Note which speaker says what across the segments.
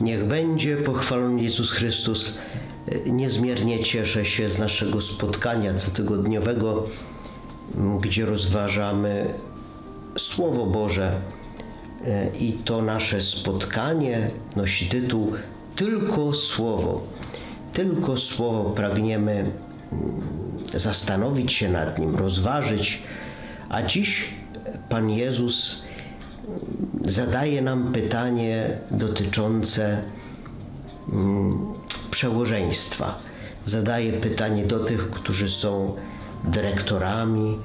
Speaker 1: Niech będzie pochwalony Jezus Chrystus. Niezmiernie cieszę się z naszego spotkania cotygodniowego, gdzie rozważamy Słowo Boże. I to nasze spotkanie nosi tytuł Tylko Słowo. Tylko Słowo pragniemy zastanowić się nad nim, rozważyć, a dziś Pan Jezus zadaje nam pytanie dotyczące mm, przełożeństwa. Zadaje pytanie do tych, którzy są dyrektorami,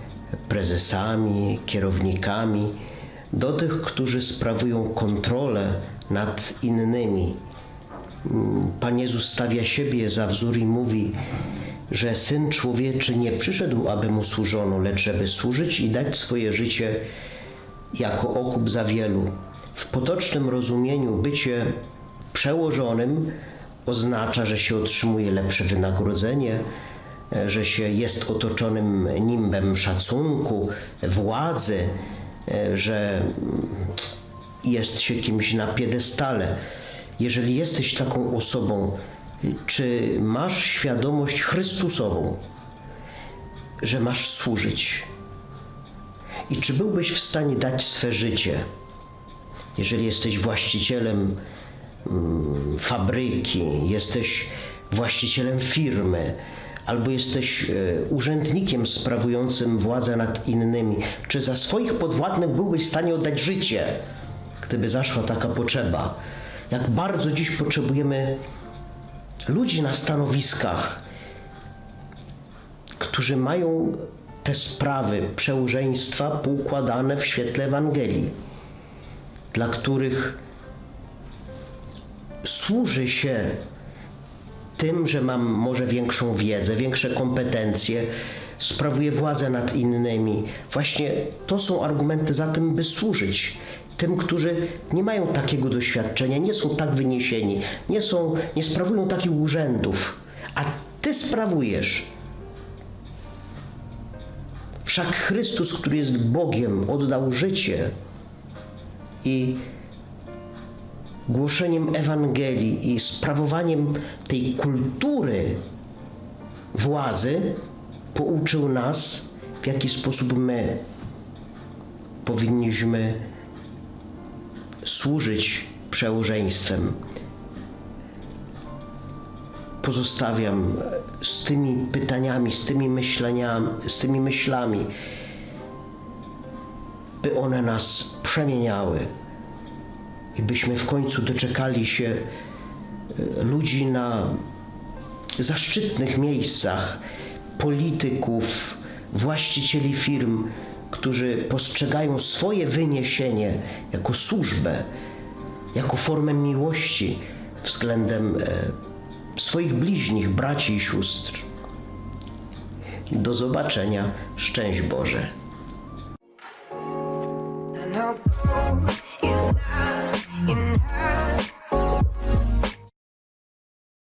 Speaker 1: prezesami, kierownikami, do tych, którzy sprawują kontrolę nad innymi. Mm, Pan Jezus stawia siebie za wzór i mówi, że Syn Człowieczy nie przyszedł, aby Mu służono, lecz żeby służyć i dać swoje życie jako okup za wielu. W potocznym rozumieniu bycie przełożonym oznacza, że się otrzymuje lepsze wynagrodzenie, że się jest otoczonym nimbem szacunku, władzy, że jest się kimś na piedestale. Jeżeli jesteś taką osobą, czy masz świadomość Chrystusową, że masz służyć? I czy byłbyś w stanie dać swe życie, jeżeli jesteś właścicielem mm, fabryki, jesteś właścicielem firmy, albo jesteś e, urzędnikiem sprawującym władzę nad innymi, czy za swoich podwładnych byłbyś w stanie oddać życie, gdyby zaszła taka potrzeba? Jak bardzo dziś potrzebujemy ludzi na stanowiskach, którzy mają te sprawy przełożeństwa poukładane w świetle Ewangelii, dla których służy się tym, że mam może większą wiedzę, większe kompetencje, sprawuję władzę nad innymi. Właśnie to są argumenty za tym, by służyć tym, którzy nie mają takiego doświadczenia, nie są tak wyniesieni, nie, są, nie sprawują takich urzędów, a ty sprawujesz. Wszak Chrystus, który jest Bogiem, oddał życie i głoszeniem Ewangelii i sprawowaniem tej kultury władzy pouczył nas, w jaki sposób my powinniśmy służyć przełożeństwem. Pozostawiam z tymi pytaniami, z tymi myśleniami, z tymi myślami, by one nas przemieniały i byśmy w końcu doczekali się e, ludzi na zaszczytnych miejscach, polityków, właścicieli firm, którzy postrzegają swoje wyniesienie jako służbę, jako formę miłości względem e, swoich bliźnich, braci i sióstr. Do zobaczenia. Szczęść Boże.
Speaker 2: Is not in high